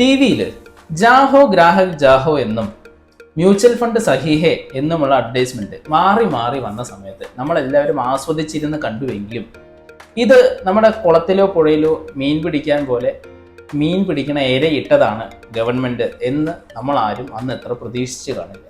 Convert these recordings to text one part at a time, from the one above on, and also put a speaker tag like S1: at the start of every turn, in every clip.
S1: T വിയിൽ ജാഹോ ഗ്രാഹക് ജാഹോ എന്നും mutual fund സഹിഹേ എന്നുമുള്ള അഡ്വർടൈസ്മെന്റ് മാറി മാറി വന്ന സമയത്ത് നമ്മളെല്ലാവരും ആസ്വദിച്ചിരുന്ന് കണ്ടുവെങ്കിലും ഇത് നമ്മുടെ കുളത്തിലോ പുഴയിലോ മീൻ പിടിക്കാൻ പോലെ മീൻ പിടിക്കണ ഇരയിട്ടതാണ് ഗവൺമെന്റ് എന്ന് നമ്മൾ ആരും അന്ന് എത്ര പ്രതീക്ഷിച്ച് കാണില്ല.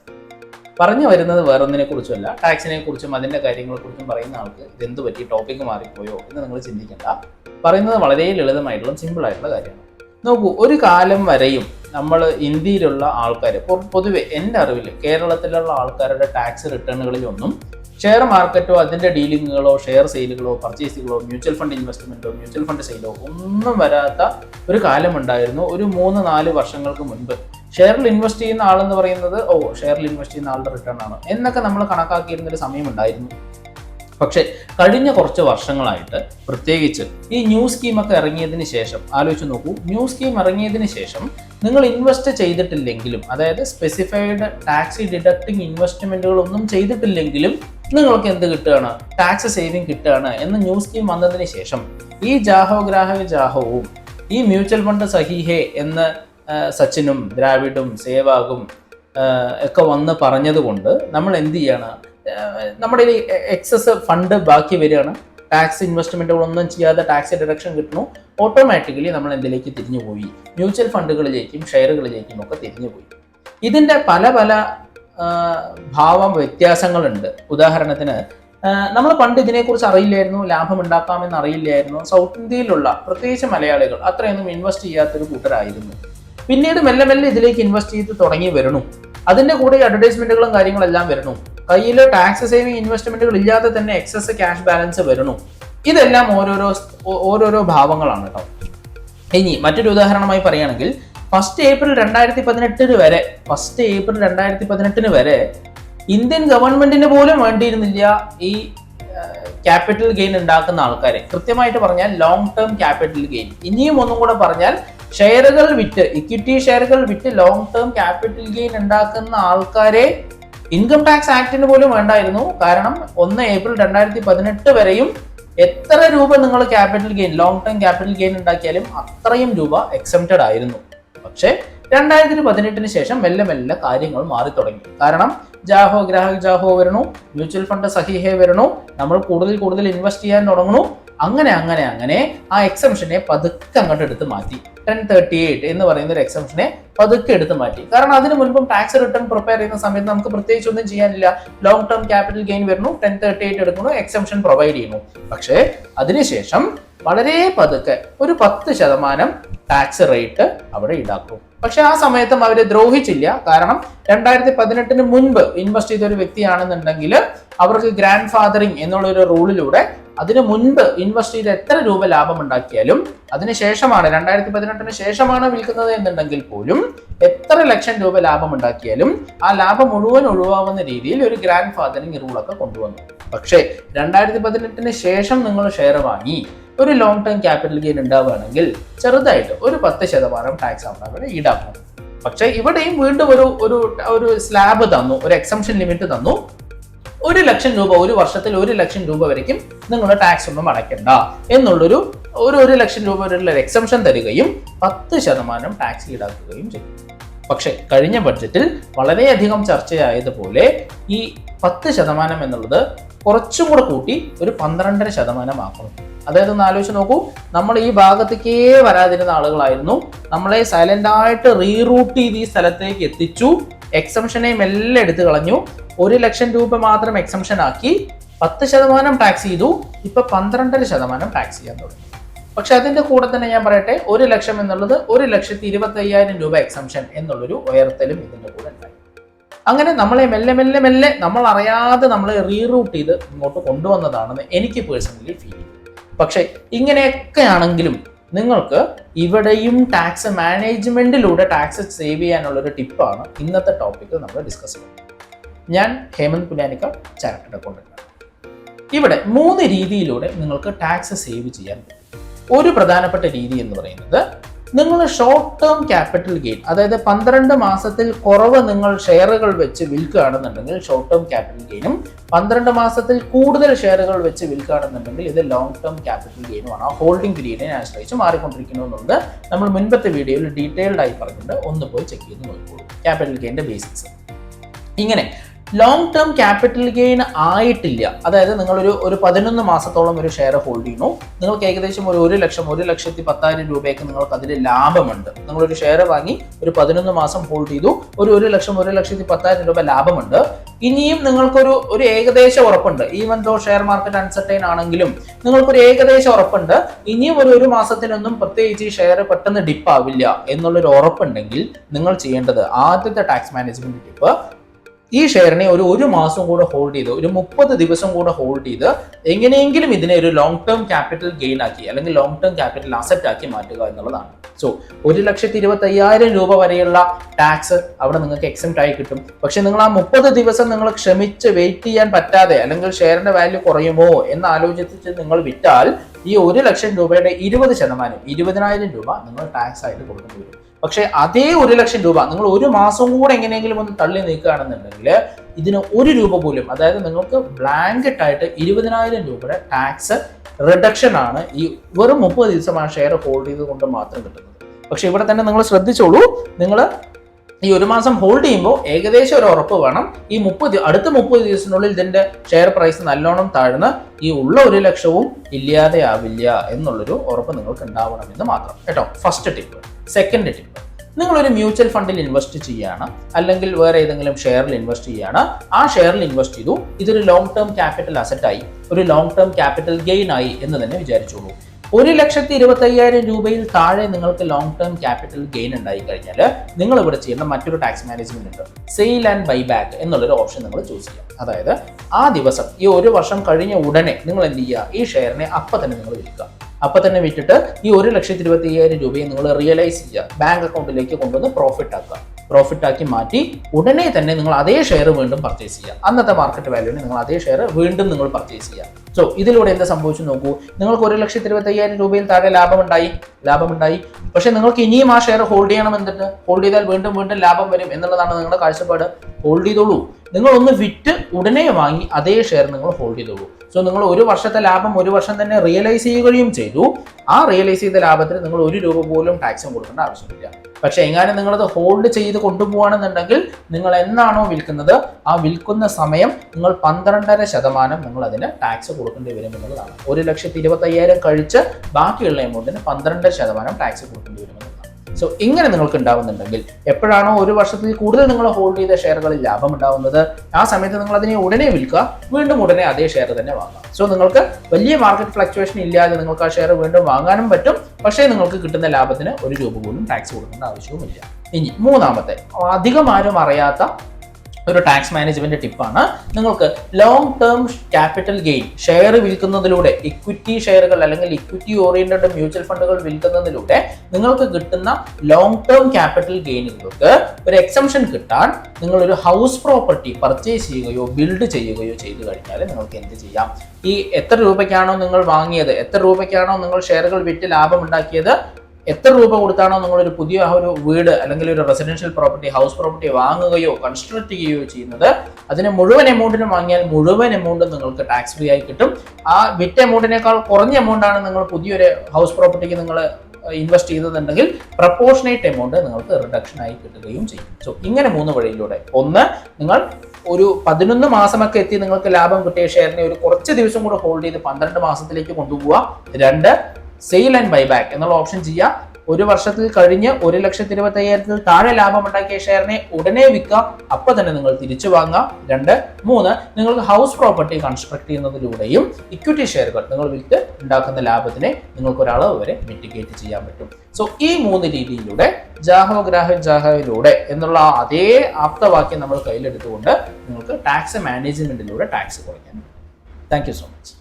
S1: പറഞ്ഞു വരുന്നത് വേറൊന്നിനെ കുറിച്ചുമല്ല ടാക്സിനെ കുറിച്ചും അതിന്റെ കാര്യങ്ങളെ കുറിച്ചും പറയുന്ന ആൾക്ക് ഇതെന്ത് പറ്റി ടോപ്പിക്ക് മാറിപ്പോയോ എന്ന് നിങ്ങൾ ചിന്തിക്കേണ്ട. പറയുന്നത് വളരെ ലളിതമായിട്ടുള്ള സിമ്പിൾ ആയിട്ടുള്ള കാര്യമാണ്. നോക്കൂ ഒരു കാലം വരെയും നമ്മൾ ഇന്ത്യയിലുള്ള ആൾക്കാർ പൊതുവെ എന്റെ അറിവിൽ കേരളത്തിലുള്ള ആൾക്കാരുടെ ടാക്സ് റിട്ടേണുകളിലൊന്നും ഷെയർ മാർക്കറ്റോ അതിന്റെ ഡീലിങ്ങുകളോ ഷെയർ സെയിലുകളോ പർച്ചേസുകളോ മ്യൂച്വൽ ഫണ്ട് ഇൻവെസ്റ്റ്മെന്റോ മ്യൂച്വൽ ഫണ്ട് സെയിലോ ഒന്നും വരാത്ത ഒരു കാലമുണ്ടായിരുന്നു ഒരു മൂന്ന് നാല് വർഷങ്ങൾക്ക് മുൻപ്. ഷെയറിൽ ഇൻവെസ്റ്റ് ചെയ്യുന്ന ആളെന്ന് പറയുന്നത് ഓ ഷെയറിൽ ഇൻവെസ്റ്റ് ചെയ്യുന്ന ആളുടെ റിട്ടേൺ ആണ്. എന്നൊക്കെ നമ്മൾ കണക്കാക്കിയിരുന്നൊരു സമയമുണ്ടായിരുന്നു പക്ഷേ കഴിഞ്ഞ കുറച്ച് വർഷങ്ങളായിട്ട് പ്രത്യേകിച്ച് ഈ ന്യൂ സ്കീമൊക്കെ ഇറങ്ങിയതിന് ശേഷം ആലോചിച്ച് നോക്കൂ ന്യൂ സ്കീം ഇറങ്ങിയതിന് ശേഷം നിങ്ങൾ ഇൻവെസ്റ്റ് ചെയ്തിട്ടില്ലെങ്കിലും അതായത് സ്പെസിഫൈഡ് ടാക്സ് ഡിഡക്റ്റിംഗ് ഇൻവെസ്റ്റ്മെന്റുകൾ ഒന്നും ചെയ്തിട്ടില്ലെങ്കിലും നിങ്ങൾക്ക് എന്ത് കിട്ടുകയാണ്? ടാക്സ് സേവിങ് കിട്ടുകയാണ് എന്ന് ന്യൂ സ്കീം വന്നതിന് ശേഷം ഈ ജാഹോ ഗ്രാഹക ജാഹവും ഈ മ്യൂച്വൽ ഫണ്ട് സഹിഹേ എന്ന് സച്ചിനും ദ്രാവിഡും സേവാഗും ഒക്കെ വന്ന് പറഞ്ഞതുകൊണ്ട് നമ്മൾ എന്ത് ചെയ്യാണ്? നമ്മുടെ ഈ എക്സസ് ഫണ്ട് ബാക്കി വരികയാണ്. ടാക്സ് ഇൻവെസ്റ്റ്മെന്റുകളൊന്നും ചെയ്യാതെ ടാക്സ് ഡിഡക്ഷൻ കിട്ടുന്നു. ഓട്ടോമാറ്റിക്കലി നമ്മൾ എന്തിലേക്ക് തിരിഞ്ഞു പോയി? മ്യൂച്വൽ ഫണ്ടുകളിലേക്കും ഷെയറുകളിലേക്കും ഒക്കെ തിരിഞ്ഞു പോയി. ഇതിന്റെ പല പല ഭാവം വ്യത്യാസങ്ങളുണ്ട്. ഉദാഹരണത്തിന് നമ്മൾ പണ്ട് ഇതിനെക്കുറിച്ച് അറിയില്ലായിരുന്നു ലാഭം ഉണ്ടാക്കാമെന്ന് അറിയില്ലായിരുന്നു. സൗത്ത് ഇന്ത്യയിലുള്ള പ്രത്യേകിച്ച് മലയാളികൾ അത്രയൊന്നും ഇൻവെസ്റ്റ് ചെയ്യാത്തൊരു കൂട്ടരായിരുന്നു. പിന്നീട് മെല്ലെ മെല്ലെ ഇതിലേക്ക് ഇൻവെസ്റ്റ് ചെയ്ത് തുടങ്ങി വരണു. അതിന്റെ കൂടെ അഡ്വർടൈസ്മെന്റുകളും കാര്യങ്ങളെല്ലാം വരണു. കയ്യിൽ ടാക്സ് സേവിങ് ഇൻവെസ്റ്റ്മെന്റുകൾ ഇല്ലാതെ തന്നെ എക്സസ് ക്യാഷ് ബാലൻസ് വരണു. ഇതെല്ലാം ഓരോരോ ഓരോരോ ഭാവങ്ങളാണ് കേട്ടോ ഇനി മറ്റൊരു ഉദാഹരണമായി പറയുകയാണെങ്കിൽ ഫസ്റ്റ് ഏപ്രിൽ രണ്ടായിരത്തി പതിനെട്ടിന് വരെ ഫസ്റ്റ് ഏപ്രിൽ രണ്ടായിരത്തി പതിനെട്ടിന് വരെ ഇന്ത്യൻ ഗവൺമെന്റിന് പോലും വേണ്ടിയിരുന്നില്ല ഈ ക്യാപിറ്റൽ ഗെയിൻ ഉണ്ടാക്കുന്ന ആൾക്കാരെ. കൃത്യമായിട്ട് പറഞ്ഞാൽ ലോങ് ടേം ക്യാപിറ്റൽ ഗെയിൻ ഇനിയും ഒന്നും കൂടെ പറഞ്ഞാൽ ഷെയറുകൾ വിറ്റ് ഇക്വിറ്റി ഷെയറുകൾ വിറ്റ് ലോങ് ടേം ക്യാപിറ്റൽ ഗെയിൻ ഉണ്ടാക്കുന്ന ആൾക്കാരെ ഇൻകം ടാക്സ് ആക്ടിന് പോലും വേണ്ടായിരുന്നു. കാരണം ഒന്ന് ഏപ്രിൽ രണ്ടായിരത്തി പതിനെട്ട് വരെയും എത്ര രൂപ നിങ്ങൾ capital gain long term capital gain ഉണ്ടാക്കിയാലും അത്രയും രൂപ എക്സംപ്റ്റഡ് ആയിരുന്നു. പക്ഷേ രണ്ടായിരത്തി പതിനെട്ടിന് ശേഷം മെല്ലെ മെല്ലെ കാര്യങ്ങൾ മാറി തുടങ്ങി. കാരണം ജാഹോ ഗ്രാഹക് ജാഹോ വരണു മ്യൂച്വൽ ഫണ്ട് സഹിഹേ വരണു നമ്മൾ കൂടുതൽ കൂടുതൽ ഇൻവെസ്റ്റ് ചെയ്യാൻ തുടങ്ങണു അങ്ങനെ അങ്ങനെ അങ്ങനെ ആ എക്സംഷനെ പതുക്കെ അങ്ങോട്ട് എടുത്ത് മാറ്റി. ടെൻ തേർട്ടി എയ്റ്റ് എന്ന് പറയുന്ന ഒരു എക്സംഷനെ പതുക്കെ എടുത്ത് മാറ്റി. കാരണം അതിന് മുൻപും ടാക്സ് റിട്ടേൺ പ്രിപ്പയർ ചെയ്യുന്ന സമയത്ത് നമുക്ക് പ്രത്യേകിച്ച് ഒന്നും ചെയ്യാനില്ല. ലോങ് ടേം ക്യാപിറ്റൽ ഗെയിൻ വരുന്നു ടെൻ തേർട്ടി എയ്റ്റ് എടുക്കുന്നു എക്സംഷൻ പ്രൊവൈഡ് ചെയ്യുന്നു. പക്ഷേ അതിനുശേഷം വളരെ പതുക്കെ ഒരു പത്ത് ശതമാനം ടാക്സ് റേറ്റ് അവിടെ ഈടാക്കും. പക്ഷെ ആ സമയത്തും അവരെ ദ്രോഹിച്ചില്ല. കാരണം രണ്ടായിരത്തി പതിനെട്ടിന് മുൻപ് ഇൻവെസ്റ്റ് ചെയ്ത ഒരു വ്യക്തിയാണെന്നുണ്ടെങ്കിൽ അവർക്ക് ഗ്രാൻഡ് ഫാദറിംഗ് എന്നുള്ള ഒരു റൂളിലൂടെ അതിന് മുൻപ് ഇൻവെസ്റ്റ് ചെയ്ത് എത്ര രൂപ ലാഭം ഉണ്ടാക്കിയാലും അതിന് ശേഷമാണ് രണ്ടായിരത്തി പതിനെട്ടിന് ശേഷമാണ് വിൽക്കുന്നത് എന്നുണ്ടെങ്കിൽ പോലും എത്ര ലക്ഷം രൂപ ലാഭം ഉണ്ടാക്കിയാലും ആ ലാഭം മുഴുവൻ ഒഴിവാകുന്ന രീതിയിൽ ഒരു ഗ്രാൻഡ് ഫാദറിങ് റൂളൊക്കെ കൊണ്ടുവന്നു. പക്ഷേ രണ്ടായിരത്തി പതിനെട്ടിന് ശേഷം നിങ്ങൾ ഷെയർ വാങ്ങി ഒരു ലോങ് ടേം ക്യാപിറ്റൽ ഗെയിൻ ഉണ്ടാവുകയാണെങ്കിൽ ചെറുതായിട്ട് ഒരു പത്ത് ശതമാനം ടാക്സ് അവിടെ ഈടാക്കും. പക്ഷേ ഇവിടെയും വീണ്ടും ഒരു ഒരു സ്ലാബ് തന്നു ഒരു എക്സംഷൻ ലിമിറ്റ് തന്നു. ഒരു ലക്ഷം രൂപ ഒരു വർഷത്തിൽ ഒരു ലക്ഷം രൂപ വരയ്ക്കും. നിങ്ങളുടെ ടാക്സ് ഒന്നും അടയ്ക്കണ്ട. എന്നുള്ളൊരു ഒരു ഒരു ലക്ഷം രൂപ വരെയുള്ള എക്സംഷൻ തരികയും പത്ത് ശതമാനം ടാക്സ് ഈടാക്കുകയും ചെയ്യും. പക്ഷേ കഴിഞ്ഞ ബഡ്ജറ്റിൽ വളരെയധികം ചർച്ചയായതുപോലെ ഈ പത്ത് ശതമാനം എന്നുള്ളത് കുറച്ചും കൂടെ കൂട്ടി ഒരു പന്ത്രണ്ടര ശതമാനമാക്കണം അതായത് ഒന്ന് ആലോചിച്ച് നോക്കൂ. നമ്മൾ ഈ ഭാഗത്തേക്കേ വരാതിരുന്ന ആളുകളായിരുന്നു. നമ്മളെ സൈലന്റ് ആയിട്ട് റീറൂട്ട് ചെയ്ത് ഈ സ്ഥലത്തേക്ക് എത്തിച്ചു. എക്സംഷനെ എല്ലാം എടുത്തു കളഞ്ഞു. ഒരു ലക്ഷം രൂപ മാത്രം എക്സംഷൻ ആക്കി പത്ത് ശതമാനം ടാക്സ് ചെയ്തു. ഇപ്പൊ പന്ത്രണ്ടര ശതമാനം ടാക്സ് ചെയ്യാൻ തുടങ്ങി. പക്ഷെ അതിന്റെ കൂടെ തന്നെ ഞാൻ പറയട്ടെ ഒരു ലക്ഷം എന്നുള്ളത് ഒരു ലക്ഷത്തി ഇരുപത്തി അയ്യായിരം രൂപ എക്സംഷൻ എന്നുള്ളൊരു ഉയർത്തലും ഇതിന്റെ കൂടെ ഉണ്ടായി. അങ്ങനെ നമ്മളെ മെല്ലെ മെല്ലെ മെല്ലെ നമ്മൾ അറിയാതെ നമ്മളെ റീറൂട്ട് ചെയ്ത് ഇങ്ങോട്ട് കൊണ്ടുവന്നതാണെന്ന് എനിക്ക് പേഴ്സണലി ഫീൽ ചെയ്തു. പക്ഷെ ഇങ്ങനെയൊക്കെ ആണെങ്കിലും നിങ്ങൾക്ക് ഇവിടെയും ടാക്സ് മാനേജ്മെന്റിലൂടെ ടാക്സ് സേവ് ചെയ്യാനുള്ള ഒരു ടിപ്പാണ് ഇന്നത്തെ ടോപ്പിക്കിൽ നമ്മൾ ഡിസ്കസ് ചെയ്യുന്നത്. ഞാൻ ഹേമന്ത് പുലാനിക്ക ചാർട്ടഡ് അക്കൗണ്ടന്റ് ഇവിടെ മൂന്ന് രീതിയിലൂടെ നിങ്ങൾക്ക് ടാക്സ് സേവ് ചെയ്യാൻ ഒരു പ്രധാനപ്പെട്ട രീതി എന്ന് പറയുന്നത് നിങ്ങൾ ഷോർട്ട് ടേം ക്യാപിറ്റൽ ഗെയിൻ അതായത് പന്ത്രണ്ട് മാസത്തിൽ കുറവ് നിങ്ങൾ ഷെയറുകൾ വെച്ച് വിൽക്കുകയാണെന്നുണ്ടെങ്കിൽ ഷോർട്ട് ടേം ക്യാപിറ്റൽ ഗെയിനും പന്ത്രണ്ട് മാസത്തിൽ കൂടുതൽ ഷെയറുകൾ വെച്ച് വിൽക്കുകയാണെന്നുണ്ടെങ്കിൽ ഇത് ലോങ് ടേം ക്യാപിറ്റൽ ഗെയിനുമാണ് ആ ഹോൾഡിംഗ് പീരീഡിനെ ആശ്രയിച്ച് മാറിക്കൊണ്ടിരിക്കുന്നുണ്ട് നമ്മൾ മുൻപത്തെ വീഡിയോയിൽ ഡീറ്റെയിൽഡ് ആയി പറഞ്ഞിട്ടുണ്ട്. ഒന്ന് പോയി ചെക്ക് ചെയ്ത് നോക്കിക്കോളൂ. ക്യാപിറ്റൽ ഗെയിന്റെ ബേസിക്സ് ഇങ്ങനെ ലോങ് ടേം ക്യാപിറ്റൽ ഗെയിൻ ആയിട്ടില്ല. അതായത് നിങ്ങളൊരു ഒരു പതിനൊന്ന് മാസത്തോളം ഒരു ഷെയർ ഹോൾഡ് ചെയ്യുന്നു. നിങ്ങൾക്ക് ഏകദേശം ഒരു ഒരു ലക്ഷം ഒരു ലക്ഷത്തി പത്തായിരം രൂപയൊക്കെ നിങ്ങൾക്ക് അതിൽ ലാഭമുണ്ട്. നിങ്ങളൊരു ഷെയർ വാങ്ങി ഒരു പതിനൊന്ന് മാസം ഹോൾഡ് ചെയ്തു. ഒരു ഒരു ലക്ഷം ഒരു ലക്ഷത്തി പത്തായിരം രൂപ ലാഭമുണ്ട്. ഇനിയും നിങ്ങൾക്കൊരു ഒരു ഏകദേശ ഉറപ്പുണ്ട്. Even though share market uncertain ആണെങ്കിലും നിങ്ങൾക്കൊരു ഏകദേശ ഉറപ്പുണ്ട്. ഇനിയും ഒരു ഒരു മാസത്തിനൊന്നും പ്രത്യേകിച്ച് ഈ ഷെയർ പെട്ടെന്ന് ഡിപ്പ് ആവില്ല എന്നുള്ളൊരു ഉറപ്പുണ്ടെങ്കിൽ നിങ്ങൾ ചെയ്യേണ്ടത് ആദ്യത്തെ ടാക്സ് മാനേജ്മെന്റ് ടിപ്പ് ഈ ഷെയറിനെ ഒരു ഒരു മാസം കൂടെ ഹോൾഡ് ചെയ്ത് ഒരു മുപ്പത് ദിവസം കൂടെ ഹോൾഡ് ചെയ്ത് എങ്ങനെയെങ്കിലും ഇതിനെ ഒരു ലോങ് ടേം ക്യാപിറ്റൽ ഗെയിൻ ആക്കി അല്ലെങ്കിൽ ലോങ് ടേം ക്യാപിറ്റൽ അസറ്റ് ആക്കി മാറ്റുക എന്നുള്ളതാണ്. സോ ഒരു ലക്ഷത്തി ഇരുപത്തി അയ്യായിരം രൂപ വരെയുള്ള ടാക്സ് അവിടെ നിങ്ങൾക്ക് എക്സെപ്റ്റ് ആയി കിട്ടും. പക്ഷെ നിങ്ങൾ ആ മുപ്പത് ദിവസം നിങ്ങൾ ക്ഷമിച്ച് വെയിറ്റ് ചെയ്യാൻ പറ്റാതെ അല്ലെങ്കിൽ ഷെയറിന്റെ വാല്യൂ കുറയുമോ എന്ന് ആലോചിച്ച് നിങ്ങൾ വിറ്റാൽ ഈ ഒരു ലക്ഷം രൂപയുടെ ഇരുപത് ശതമാനം ഇരുപതിനായിരം രൂപ നിങ്ങൾ ടാക്സ് ആയിട്ട് കൊടുക്കേണ്ടി വരും. പക്ഷേ അതേ ഒരു ലക്ഷം രൂപ നിങ്ങൾ ഒരു മാസം കൂടെ എങ്ങനെയെങ്കിലും ഒന്ന് തള്ളി നീക്കുകയാണെന്നുണ്ടെങ്കിൽ ഇതിന് ഒരു രൂപ പോലും അതായത് നിങ്ങൾക്ക് ബ്ലാങ്കറ്റ് ആയിട്ട് ഇരുപതിനായിരം രൂപയുടെ ടാക്സ് റിഡക്ഷൻ ആണ് ഈ വെറും മുപ്പത് ദിവസം ആ ഷെയർ ഹോൾഡ് ചെയ്ത് കൊണ്ട് മാത്രം കിട്ടുന്നത്. പക്ഷെ ഇവിടെ തന്നെ നിങ്ങൾ ശ്രദ്ധിച്ചോളൂ നിങ്ങൾ ഈ ഒരു മാസം ഹോൾഡ് ചെയ്യുമ്പോൾ ഏകദേശം ഒരു ഉറപ്പ് വേണം. ഈ മുപ്പത് അടുത്ത മുപ്പത് ദിവസത്തിനുള്ളിൽ ഇതിന്റെ ഷെയർ പ്രൈസ് നല്ലോണം താഴ്ന്ന് ഈ ഉള്ള ഒരു ലക്ഷവും ഇല്ലാതെയാവില്ല എന്നുള്ളൊരു ഉറപ്പ് നിങ്ങൾക്ക് ഉണ്ടാവണം എന്ന് മാത്രം. കേട്ടോ? ഫസ്റ്റ് ടിപ്പ് സെക്കൻഡ് ടിപ്പ് നിങ്ങളൊരു മ്യൂച്വൽ ഫണ്ടിൽ ഇൻവെസ്റ്റ് ചെയ്യുകയാണ് അല്ലെങ്കിൽ വേറെ ഏതെങ്കിലും ഷെയറിൽ ഇൻവെസ്റ്റ് ചെയ്യുകയാണ് ആ ഷെയറിൽ ഇൻവെസ്റ്റ് ചെയ്തു. ഇതൊരു ലോങ് ടേം ക്യാപിറ്റൽ അസറ്റായി ഒരു ലോങ് ടേം ക്യാപിറ്റൽ ഗെയിൻ ആയി എന്ന് തന്നെ വിചാരിച്ചോളൂ. ഒരു ലക്ഷത്തി ഇരുപത്തി അയ്യായിരം രൂപയിൽ താഴെ നിങ്ങൾക്ക് ലോങ് ടേം ക്യാപിറ്റൽ ഗെയിൻ ഉണ്ടായി കഴിഞ്ഞാൽ നിങ്ങൾ ഇവിടെ ചെയ്യേണ്ട മറ്റൊരു ടാക്സ് മാനേജ്മെന്റ് ഉണ്ട്. സെയിൽ ആൻഡ് ബൈ ബാക്ക് എന്നുള്ളൊരു ഓപ്ഷൻ നിങ്ങൾ ചൂസ് ചെയ്യാം. അതായത് ആ ദിവസം ഈ ഒരു വർഷം കഴിഞ്ഞ ഉടനെ നിങ്ങൾ എന്ത് ചെയ്യുക? ഈ ഷെയറിനെ അപ്പം തന്നെ നിങ്ങൾ വിൽക്കുക. അപ്പൊ തന്നെ വിറ്റിട്ട് ഈ ഒരു ലക്ഷത്തി ഇരുപത്തി അയ്യായിരം രൂപയെ നിങ്ങൾ റിയലൈസ് ചെയ്യുക. ബാങ്ക് അക്കൗണ്ടിലേക്ക് കൊണ്ടുവന്ന് പ്രോഫിറ്റ് ആക്കുക. പ്രോഫിറ്റ് ആക്കി മാറ്റി ഉടനെ തന്നെ നിങ്ങൾ അതേ ഷെയർ വീണ്ടും പർച്ചേസ് ചെയ്യുക. അന്നത്തെ മാർക്കറ്റ് വാല്യൂവിന് നിങ്ങൾ അതേ ഷെയർ വീണ്ടും നിങ്ങൾ പർച്ചേസ് ചെയ്യുക. സോ ഇതിലൂടെ എന്താ സംഭവിച്ചു നോക്കൂ? നിങ്ങൾക്ക് ഒരു ലക്ഷത്തി ഇരുപത്തി അയ്യായിരം രൂപയിൽ താഴെ ലാഭമുണ്ടായി. ലാഭമുണ്ടായി. പക്ഷെ നിങ്ങൾക്ക് ഇനിയും ആ ഷെയർ ഹോൾഡ് ചെയ്യണം എന്നിട്ട് ഹോൾഡ് ചെയ്താൽ വീണ്ടും വീണ്ടും ലാഭം വരും എന്നുള്ളതാണ് നിങ്ങളുടെ കാഴ്ചപ്പാട്. ഹോൾഡ് ചെയ്തോളൂ. നിങ്ങൾ ഒന്ന് വിറ്റ് ഉടനെ വാങ്ങി അതേ ഷെയർ നിങ്ങൾ ഹോൾഡ് ചെയ്തോളൂ. സോ നിങ്ങൾ ഒരു വർഷത്തെ ലാഭം ഒരു വർഷം തന്നെ റിയലൈസ് ചെയ്യുകയും ചെയ്തു. ആ റിയലൈസ് ചെയ്ത ലാഭത്തിന് നിങ്ങൾ ഒരു രൂപ പോലും ടാക്സും കൊടുക്കേണ്ട ആവശ്യമില്ല. പക്ഷെ എങ്ങാനും നിങ്ങളത് ഹോൾഡ് ചെയ്ത് കൊണ്ടുപോകണമെന്നുണ്ടെങ്കിൽ നിങ്ങൾ എന്നാണോ വിൽക്കുന്നത് ആ വിൽക്കുന്ന സമയം നിങ്ങൾ പന്ത്രണ്ടര ശതമാനം നിങ്ങൾ അതിന് ടാക്സ് കൊടുക്കേണ്ടി വരും എന്നുള്ളതാണ്. ഒരു ലക്ഷത്തി ഇരുപത്തയ്യായിരം കഴിച്ച് ബാക്കിയുള്ള എമൗണ്ടിന് പന്ത്രണ്ടര ശതമാനം ടാക്സ് കൊടുക്കേണ്ടി വരും സോ ഇങ്ങനെ നിങ്ങൾക്ക് ഉണ്ടാവുന്നുണ്ടെങ്കിൽ എപ്പോഴാണോ ഒരു വർഷത്തിൽ കൂടുതൽ നിങ്ങൾ ഹോൾഡ് ചെയ്ത ഷെയറുകളിൽ ലാഭം ഉണ്ടാവുന്നത് ആ സമയത്ത് നിങ്ങൾ അതിനെ ഉടനെ വിൽക്കുക വീണ്ടും ഉടനെ അതേ ഷെയർ തന്നെ വാങ്ങാം സോ നിങ്ങൾക്ക് വലിയ മാർക്കറ്റ് ഫ്ലക്ച്വേഷൻ ഇല്ലാതെ നിങ്ങൾക്ക് ആ ഷെയർ വീണ്ടും വാങ്ങാനും പറ്റും. പക്ഷേ നിങ്ങൾക്ക് കിട്ടുന്ന ലാഭത്തിന് ഒരു രൂപ പോലും ടാക്സ് കൊടുക്കേണ്ട ആവശ്യവുമില്ല. ഇനി മൂന്നാമത്തെ അധികം ആരും അറിയാത്ത ഒരു ടാക്സ് മാനേജ്മെന്റ് ടിപ്പാണ് നിങ്ങൾക്ക് long term capital gain share വിൽക്കുന്നതിലൂടെ equity ഷെയറുകൾ അല്ലെങ്കിൽ ഇക്വിറ്റി ഓറിയന്റഡ് മ്യൂച്വൽ ഫണ്ടുകൾ വിൽക്കുന്നതിലൂടെ നിങ്ങൾക്ക് കിട്ടുന്ന ലോങ് ടേം ക്യാപിറ്റൽ ഗെയിനുകൾക്ക് ഒരു എക്സംഷൻ കിട്ടാൻ നിങ്ങൾ ഒരു ഹൗസ് പ്രോപ്പർട്ടി പർച്ചേസ് ചെയ്യുകയോ ബിൽഡ് ചെയ്യുകയോ ചെയ്തു കഴിഞ്ഞാൽ നിങ്ങൾക്ക് എന്ത് ചെയ്യാം? ഈ എത്ര രൂപയ്ക്കാണോ നിങ്ങൾ വാങ്ങിയത് എത്ര രൂപയ്ക്കാണോ നിങ്ങൾ ഷെയറുകൾ വിറ്റ് ലാഭം ഉണ്ടാക്കിയത്? എത്ര രൂപ കൊടുത്താണോ നിങ്ങൾ ഒരു പുതിയ ഒരു വീട് അല്ലെങ്കിൽ ഒരു റെസിഡൻഷ്യൽ പ്രോപ്പർട്ടി ഹൗസ് പ്രോപ്പർട്ടി വാങ്ങുകയോ കൺസ്ട്രക്ട് ചെയ്യുകയോ ചെയ്യുന്നത് അതിന് മുഴുവൻ എമൗണ്ടിന് വാങ്ങിയാൽ മുഴുവൻ എമൗണ്ടും നിങ്ങൾക്ക് ടാക്സ് ഫ്രീ ആയി കിട്ടും. ആ വിറ്റ് എമൗണ്ടിനേക്കാൾ കുറഞ്ഞ എമൗണ്ടാണ് നിങ്ങൾ പുതിയൊരു ഹൗസ് പ്രോപ്പർട്ടിക്ക് നിങ്ങൾ ഇൻവെസ്റ്റ് ചെയ്തതുണ്ടെങ്കിൽ പ്രപ്പോർഷനേറ്റ് എമൗണ്ട് നിങ്ങൾക്ക് റിഡക്ഷൻ ആയി കിട്ടുകയും ചെയ്യും. സോ ഇങ്ങനെ മൂന്ന് വഴിയിലൂടെ. ഒന്ന് നിങ്ങൾ ഒരു പതിനൊന്ന് മാസമൊക്കെ എത്തി നിങ്ങൾക്ക് ലാഭം കിട്ടിയ ഷെയറിനെ ഒരു കുറച്ച് ദിവസം കൂടെ ഹോൾഡ് ചെയ്ത് പന്ത്രണ്ട് മാസത്തിലേക്ക് കൊണ്ടുപോവുക. രണ്ട് സെയിൽ ആൻഡ് ബൈ ബാക്ക് എന്നുള്ള ഓപ്ഷൻ ചെയ്യുക. ഒരു വർഷത്തിൽ കഴിഞ്ഞ് ഒരു ലക്ഷത്തി ഇരുപത്തി അയ്യായിരത്തിൽ താഴെ ലാഭം ഉണ്ടാക്കിയ ഷെയറിനെ ഉടനെ വിൽക്കാം അപ്പൊ തന്നെ നിങ്ങൾ തിരിച്ചു വാങ്ങാം രണ്ട് മൂന്ന് നിങ്ങൾക്ക് ഹൗസ് പ്രോപ്പർട്ടി കൺസ്ട്രക്ട് ചെയ്യുന്നതിലൂടെയും ഇക്വിറ്റി ഷെയറുകൾ നിങ്ങൾ വിറ്റ് ഉണ്ടാക്കുന്ന ലാഭത്തിനെ നിങ്ങൾക്ക് ഒരളവ് വരെ മിറ്റിഗേറ്റ് ചെയ്യാൻ പറ്റും. സോ ഈ മൂന്ന് രീതിയിലൂടെ ജാഹോ ഗ്രാഹ ജാഹോയിലൂടെ എന്നുള്ള അതേ ആപ്തവാക്യം നമ്മൾ കയ്യിലെടുത്തുകൊണ്ട് നിങ്ങൾക്ക് ടാക്സ് മാനേജ്മെന്റിലൂടെ ടാക്സ് കുറയ്ക്കാൻ താങ്ക് സോ മച്ച്